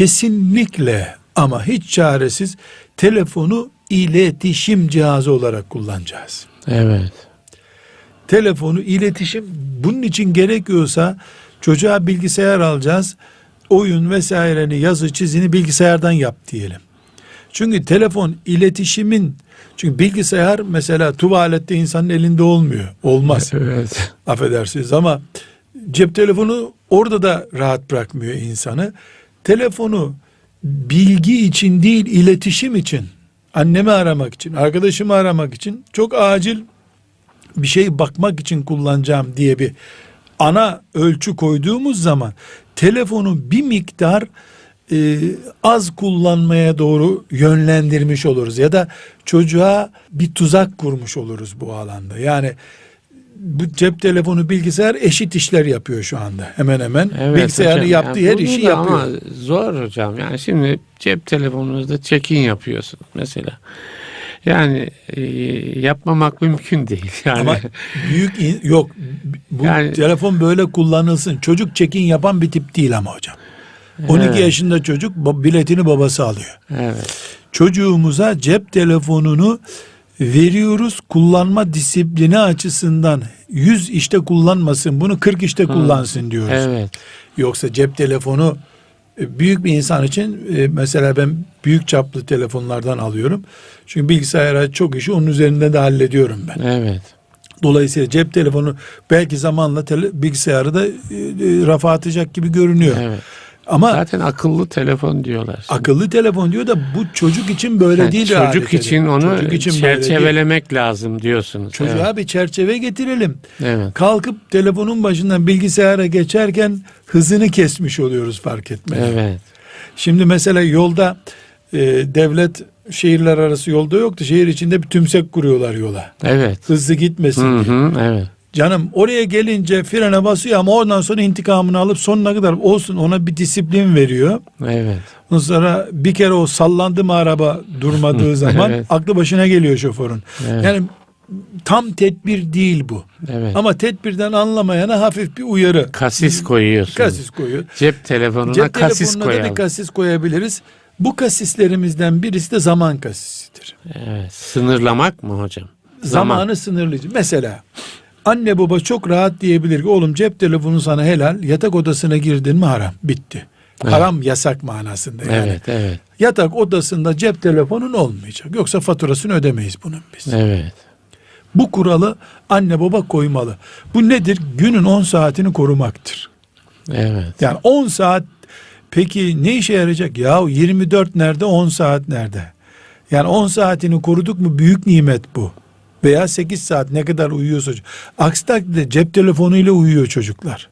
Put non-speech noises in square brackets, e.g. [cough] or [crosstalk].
kesinlikle ama hiç çaresiz telefonu iletişim cihazı olarak kullanacağız. Evet. Telefonu iletişim bunun için gerekiyorsa çocuğa bilgisayar alacağız. Oyun vesaireni yazı çizini bilgisayardan yap diyelim. Çünkü telefon iletişimin çünkü bilgisayar mesela tuvalette insanın elinde olmuyor. Olmaz. [laughs] Evet. affedersiniz ama cep telefonu orada da rahat bırakmıyor insanı. Telefonu bilgi için değil iletişim için, annemi aramak için, arkadaşımı aramak için çok acil bir şey bakmak için kullanacağım diye bir ana ölçü koyduğumuz zaman telefonu bir miktar e, az kullanmaya doğru yönlendirmiş oluruz ya da çocuğa bir tuzak kurmuş oluruz bu alanda. Yani bu cep telefonu bilgisayar eşit işler yapıyor şu anda hemen hemen. Evet Bilgisayarın hocam. yaptığı Yani her işi yapıyor. Ama zor hocam. Yani şimdi cep telefonunuzda check-in yapıyorsunuz mesela. Yani e, yapmamak mümkün değil. [laughs] Yani Ama büyük in- yok bu Yani- telefon böyle kullanılsın. Çocuk check-in yapan bir tip değil ama hocam. 12 Evet. yaşında çocuk biletini babası alıyor. evet. Çocuğumuza cep telefonunu veriyoruz kullanma disiplini açısından 100 işte kullanmasın bunu 40 işte kullansın diyoruz. Evet. Yoksa cep telefonu e, büyük bir insan için e, mesela ben büyük çaplı telefonlardan alıyorum. Çünkü bilgisayara çok işi onun üzerinde de hallediyorum ben. Evet. Dolayısıyla cep telefonu belki zamanla tele, bilgisayarı da e, e, rafa atacak gibi görünüyor. Evet. Ama Zaten akıllı telefon diyorlar. şimdi. akıllı telefon diyor da bu çocuk için böyle Yani değil. çocuk için onu Çocuk için çerçevelemek lazım diyorsunuz. Çocuğa evet. bir çerçeve getirelim. evet. Kalkıp telefonun başından bilgisayara geçerken hızını kesmiş oluyoruz fark etmeden. Evet. Şimdi mesela yolda e, devlet şehirler arası yolda yoktu. Şehir içinde bir tümsek kuruyorlar yola. Evet. Hızlı gitmesin Hı diye. hı, evet. Canım oraya gelince frene basıyor ama oradan sonra intikamını alıp sonuna kadar olsun ona bir disiplin veriyor. Evet. Ondan sonra bir kere o sallandı mı araba durmadığı [laughs] zaman Evet. aklı başına geliyor şoförün. Evet. Yani tam tedbir değil bu. Evet. Ama tedbirden anlamayana hafif bir uyarı. kasis koyuyorsunuz. Kasis koyuyor. Cep telefonuna Cep kasis telefonuna da bir kasis koyabiliriz. Bu kasislerimizden birisi de zaman kasisidir. Evet. Sınırlamak mı hocam? Zamanı sınırlayıcı. Mesela anne baba çok rahat diyebilir ki oğlum cep telefonu sana helal yatak odasına girdin mi haram bitti. Evet. Haram yasak manasında yani. Evet, evet. Yatak odasında cep telefonun olmayacak. Yoksa faturasını ödemeyiz bunun biz. Evet. Bu kuralı anne baba koymalı. Bu nedir? Günün 10 saatini korumaktır. Evet. Yani 10 saat peki ne işe yarayacak? Ya 24 nerede 10 saat nerede? Yani 10 saatini koruduk mu büyük nimet bu. Veya 8 saat ne kadar uyuyorsa. Aksi takdirde cep telefonuyla uyuyor çocuklar.